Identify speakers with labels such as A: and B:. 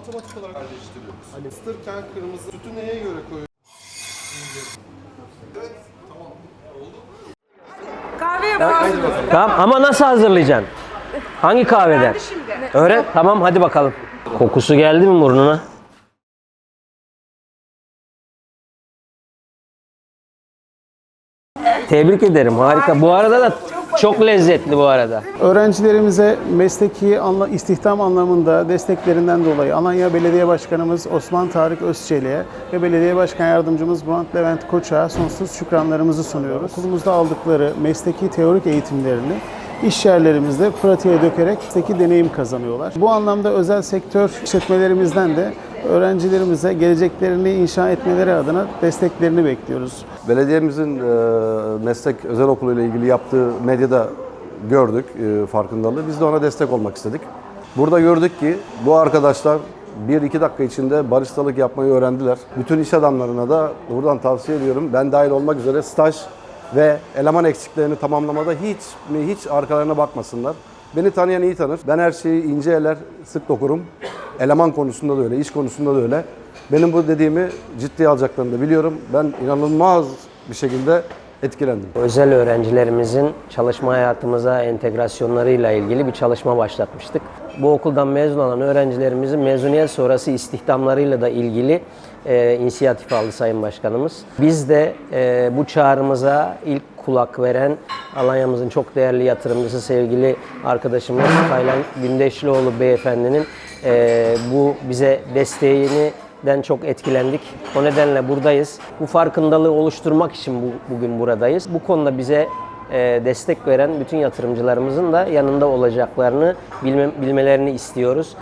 A: otomatik olarak yerleştiriyoruz. Hani ısıtırken kırmızı sütü neye göre koyuyoruz? Evet, tamam. Oldu.
B: Kahve yapıyorsun.
C: Tamam ama nasıl hazırlayacaksın? Hangi kahveden? Öğret. Tamam hadi bakalım. Kokusu geldi mi burnuna? Tebrik ederim. Harika. Bu arada da çok lezzetli bu arada.
D: Öğrencilerimize mesleki anla, istihdam anlamında desteklerinden dolayı Alanya Belediye Başkanımız Osman Tarık Özçelik'e ve Belediye Başkan Yardımcımız Murat Levent Koç'a sonsuz şükranlarımızı sunuyoruz. Okulumuzda aldıkları mesleki teorik eğitimlerini iş yerlerimizde pratiğe dökerek mesleki deneyim kazanıyorlar. Bu anlamda özel sektör işletmelerimizden de öğrencilerimize geleceklerini inşa etmeleri adına desteklerini bekliyoruz.
E: Belediyemizin e, meslek özel okulu ile ilgili yaptığı medyada gördük e, farkındalığı. Biz de ona destek olmak istedik. Burada gördük ki bu arkadaşlar 1-2 dakika içinde baristalık yapmayı öğrendiler. Bütün iş adamlarına da buradan tavsiye ediyorum. Ben dahil olmak üzere staj ve eleman eksiklerini tamamlamada hiç mi hiç arkalarına bakmasınlar. Beni tanıyan iyi tanır. Ben her şeyi ince eller sık dokurum. Eleman konusunda da öyle, iş konusunda da öyle. Benim bu dediğimi ciddiye alacaklarını da biliyorum. Ben inanılmaz bir şekilde etkilendim.
C: Özel öğrencilerimizin çalışma hayatımıza entegrasyonlarıyla ilgili bir çalışma başlatmıştık. Bu okuldan mezun olan öğrencilerimizin mezuniyet sonrası istihdamlarıyla da ilgili e, inisiyatif aldı Sayın Başkanımız. Biz de e, bu çağrımıza ilk kulak veren Alanya'mızın çok değerli yatırımcısı sevgili arkadaşımız Taylan Gündeşlioğlu beyefendinin e, bu bize desteğini den çok etkilendik. O nedenle buradayız. Bu farkındalığı oluşturmak için bu, bugün buradayız. Bu konuda bize e, destek veren bütün yatırımcılarımızın da yanında olacaklarını bilme- bilmelerini istiyoruz.